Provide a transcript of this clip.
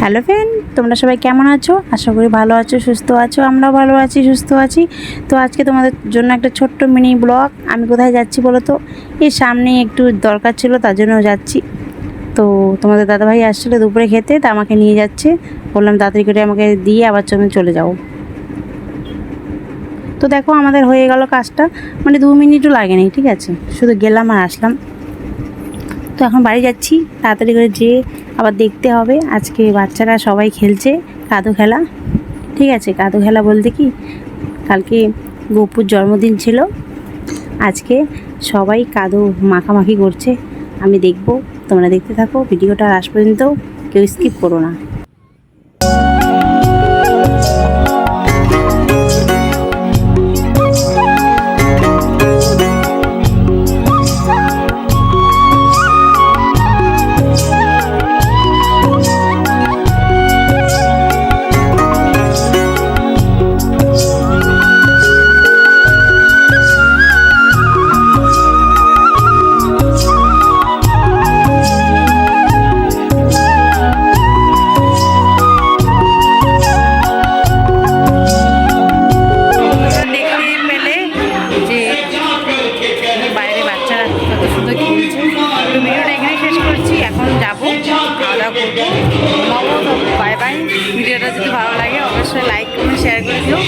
Hello friend, তোমরা সবাই কেমন আছো? আশা করি ভালো আছো, সুস্থ আছো, আমরাও ভালো আছি, সুস্থ আছি। তো আজকে তোমাদের জন্য একটা ছোট্ট মিনি ব্লগ। আমি কোথায় যাচ্ছি বলো তো? এই সামনে একটু দরকার ছিল, তার জন্য যাচ্ছি। তো তোমাদের দাদাভাই আসছিল দুপুরে খেতে, তা আমাকে নিয়ে যাচ্ছে। বললাম, তাড়াতাড়ি করে আমাকে দিয়ে আবার তুমি চলে যাও তো দেখো, আমাদের হয়ে গেল কাজটা। মানে দু মিনিটও লাগেনি, ঠিক আছে? শুধু গেলাম আর আসলাম। তো এখন বাড়ি যাচ্ছি, তাড়াতাড়ি করে যেয়ে আবার দেখতে হবে। আজকে বাচ্চারা সবাই খেলছে কাদো খেলা। ঠিক আছে, কাদো খেলা বলতে কি? কালকে গপুর জন্মদিন ছিল। আজকে সবাই কাদো মাখামাখি করছে। আমি দেখব, তোমরা দেখতে থাকো। ভিডিওটা আস পর্যন্ত কেউ স্কিপ করো না। করছি, এখন যাব। খাওয়া দাওয়া করব। বাই বাই ভিডিওটা যদি ভালো লাগে, অবশ্যই লাইক করুন শেয়ার করে দিও।